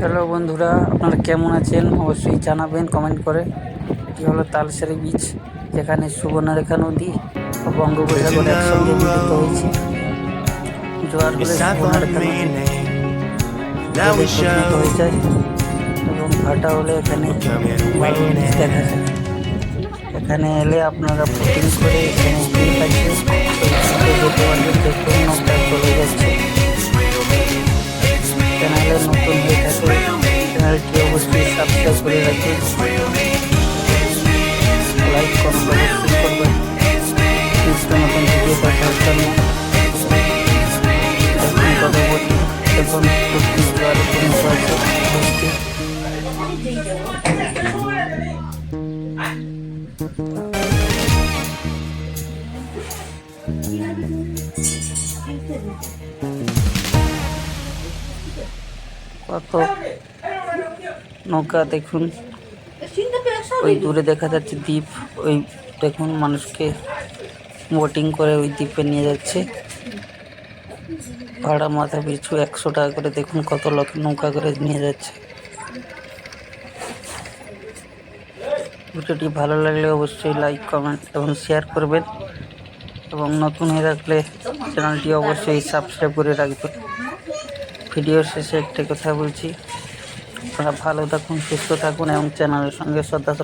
Hello বন্ধুরা আপনারা কেমন আছেন? অবশ্যই জানাবেন কমেন্ট করে। এটি হলো তালসারি বিচ যেখানে সুবর্ণরেখা নদী ও বঙ্গোপসাগর একসঙ্গে মিলিত হয়েছে। জোয়ার হলে সুবর্ণরেখা নদী হয়ে যায় এবং ভাটা হলে এখানে. দেখা যায়। এখানে এলে আপনারা করে এখানে অবশ্যই সাবস্ক্রাইব করে রাখুন লাইক কমেন্ট অবশ্যই করবেন নিত্য নতুন ভিডিও পাঠার জন্য এখন কত বটি এখন প্রতি জোয়ারে নৌকা দেখুন। ওই দূরে দেখা যাচ্ছে দ্বীপ। ওই দেখুন মানুষকে বোটিং করে ওই দ্বীপে নিয়ে যাচ্ছে। ভাড়া মাথা পিছু একশো টাকা করে দেখুন কত লোক নৌকা করে নিয়ে যাচ্ছে। ভিডিওটি ভালো লাগলে অবশ্যই লাইক কমেন্ট এবং শেয়ার করবেন। এবং নতুন হয়ে থাকলে চ্যানেলটি অবশ্যই সাবস্ক্রাইব করে রাখবেন। ভিডিও শেষে একটা কথা বলছি। আপনারা ভালো থাকুন সুস্থ থাকুন এবং চ্যানেলের সঙ্গে শ্রদ্ধা